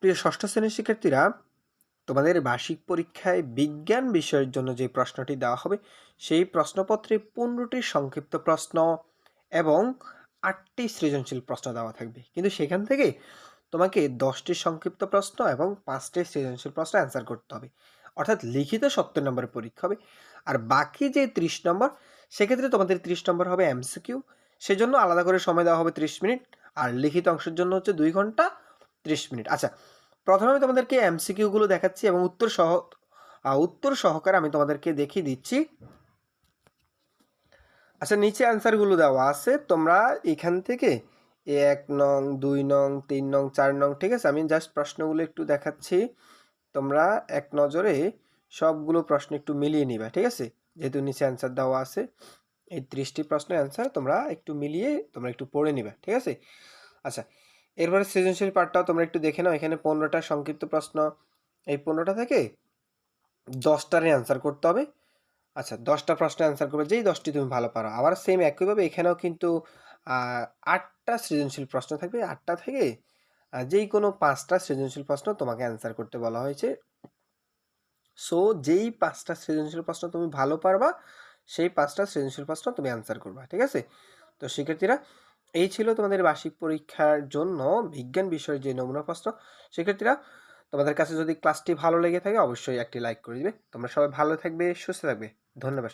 প্রিয় ষষ্ঠ শ্রেণির শিক্ষার্থীরা, তোমাদের বার্ষিক পরীক্ষায় বিজ্ঞান বিষয়ের জন্য যে প্রশ্নটি দেওয়া হবে, সেই প্রশ্নপত্রে পনেরোটি সংক্ষিপ্ত প্রশ্ন এবং আটটি সৃজনশীল প্রশ্ন দেওয়া থাকবে। কিন্তু সেখান থেকে তোমাকে দশটি সংক্ষিপ্ত প্রশ্ন এবং পাঁচটি সৃজনশীল প্রশ্ন অ্যান্সার করতে হবে। অর্থাৎ লিখিত সত্তর নম্বরের পরীক্ষা হবে। আর বাকি যে ত্রিশ নম্বর, সেক্ষেত্রে তোমাদের ত্রিশ নম্বর হবে এমসিকিউ সেজন্য আলাদা করে সময় দেওয়া হবে ত্রিশ মিনিট। আর লিখিত অংশের জন্য হচ্ছে দুই ঘণ্টা। ত্রিশ মিনিট। আচ্ছা প্রথমে আমি তোমাদেরকে এমসিকিউগুলো দেখাচ্ছি এবং উত্তর সহ উত্তর সহকারে আমি তোমাদেরকে দেখিয়ে দিচ্ছি। আচ্ছা নিচে অ্যান্সারগুলো দেওয়া আছে। তোমরা এখান থেকে এক নং, দুই নং, তিন নং, চার নং, ঠিক আছে? আমি জাস্ট প্রশ্নগুলো একটু দেখাচ্ছি। তোমরা এক নজরে সবগুলো প্রশ্ন একটু মিলিয়ে নিবা, ঠিক আছে? যেহেতু নিচে অ্যান্সার দেওয়া আছে, এই ত্রিশটি প্রশ্নের অ্যান্সার তোমরা একটু মিলিয়ে, তোমরা একটু পড়ে নিবা, ঠিক আছে? আচ্ছা এরপরে সৃজনশীল পার্টটাও তোমরা একটু দেখে নাও। এখানে পনেরোটা সংক্ষিপ্ত প্রশ্ন। এই পনেরোটা থেকে দশটারে অ্যান্সার করতে হবে। আচ্ছা দশটা প্রশ্ন অ্যান্সার করবে যেই দশটি তুমি ভালো পারো। আবার সেম একইভাবে এখানেও কিন্তু আটটা সৃজনশীল প্রশ্ন থাকবে। আটটা থেকে যেই কোনো পাঁচটা সৃজনশীল প্রশ্ন তোমাকে অ্যান্সার করতে বলা হয়েছে। সো যেই পাঁচটা সৃজনশীল প্রশ্ন তুমি ভালো পারবা, সেই পাঁচটা সৃজনশীল প্রশ্ন তুমি অ্যান্সার করবা, ঠিক আছে? তো শিক্ষার্থীরা এই ছিল তোমাদের বার্ষিক পরীক্ষার জন্য বিজ্ঞান বিষয়ের যে নমুনা প্রশ্ন, শিক্ষার্থীরা তোমাদের কাছে যদি ক্লাসটি ভালো লেগে থাকে, অবশ্যই একটি লাইক করে দিবে তোমরা সবাই ভালো থাকবে, সুস্থ থাকবে ধন্যবাদ।